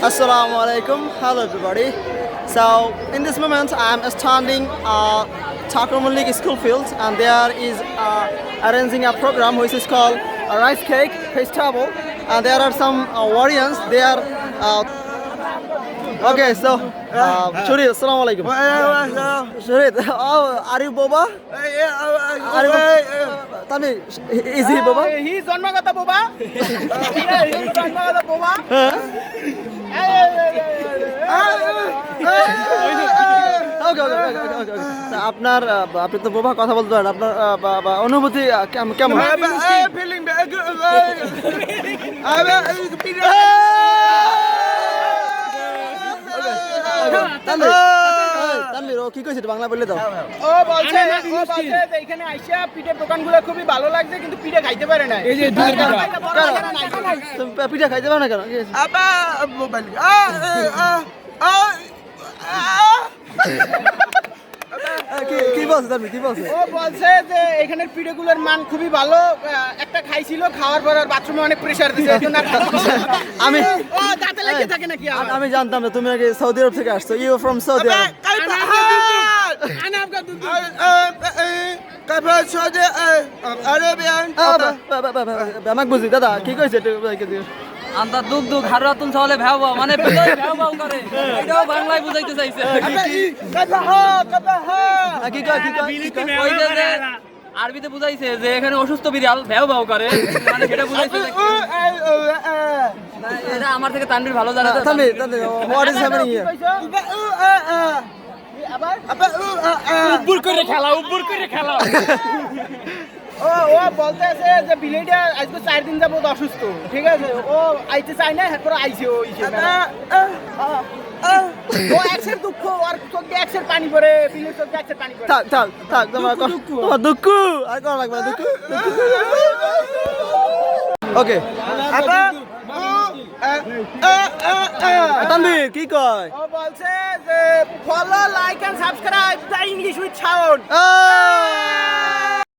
Assalamu alaikum. Hello, everybody. So, in this moment, I'm standing uh, Takur Malik School Field, and there is uh, arranging a program which is called a Rice Cake Festival. And there are some uh, warriors. They are. Uh, okay, so, uh, Shuri, Assalamu alaikum. Shuri, oh, are you Boba? Are you, Tami, is he Boba? হি জন্মগত বোবা হি জন্মগত বোবা ওকে ওকে ওকে ওকে ওকে তা আপনার আপনি তো বোবা কথা বলতে পারেন আপনার অনুভূতি কেমন কি কইছে বাংলা বললে দাও ও বলছে ও বলছে এখানে আইসা পিঠের দোকানগুলো খুবই ভালো লাগছে কিন্তু পিঠে খাইতে পারে না এই যে তুমি পিঠা খাইতে পারো না কেন কি হয়েছে? আহ, কি বলছে? ও বলছে যে এখানের পিঠেগুলোর মান খুবই ভালো একটা খাইছিল খাওয়ার পর আর বাথরুমে অনেক প্রেসার দিছে এই জন্য আর খাইতে পারছে না। আমি ও দাঁতে লেগে থাকে নাকি আমি জানতাম না তুমি আগে সৌদি আরব থেকে আসছো ইউ ফ্রম সৌদি আরব। আমাকে বুঝি দাদা কি কইছে দিও। আন্তা দুগ দুগ হারাতুন ভ্যাও ভাও মানে ভ্যাও করে। এটাও বাংলায় বুঝাইতে চাইছে। আরবিতে বুঝাইছে যে এখানে অসুস্থ বিড়াল ভ্যাও ভাও করে মানে সেটা বুঝাইছে এটা আমার থেকে তানভীর ভালো জানে তো। Tanvir. Tanvir what is happening here উব্বুর করে খেলা উব্বুর করে খেলা। ও ও বলতে আছে যে বিলেটা আজকে চার দিন যাবত অসুস্থ। ঠিক আছে? ও আইতে চাই না এরপর আইছে ও ইসে ও একসের দুঃখ আর চোখ দিয়ে একসের পানি পড়ে বিলের চোখ দিয়ে একসের পানি পড়ে। থাক থাক থাক তোমার তোমার দুঃখ। আর কোন লাগবে না দুঃখ ওকে। তানভীর কি কয়? ও বলছে যে follow like and subscribe the English with sound ah!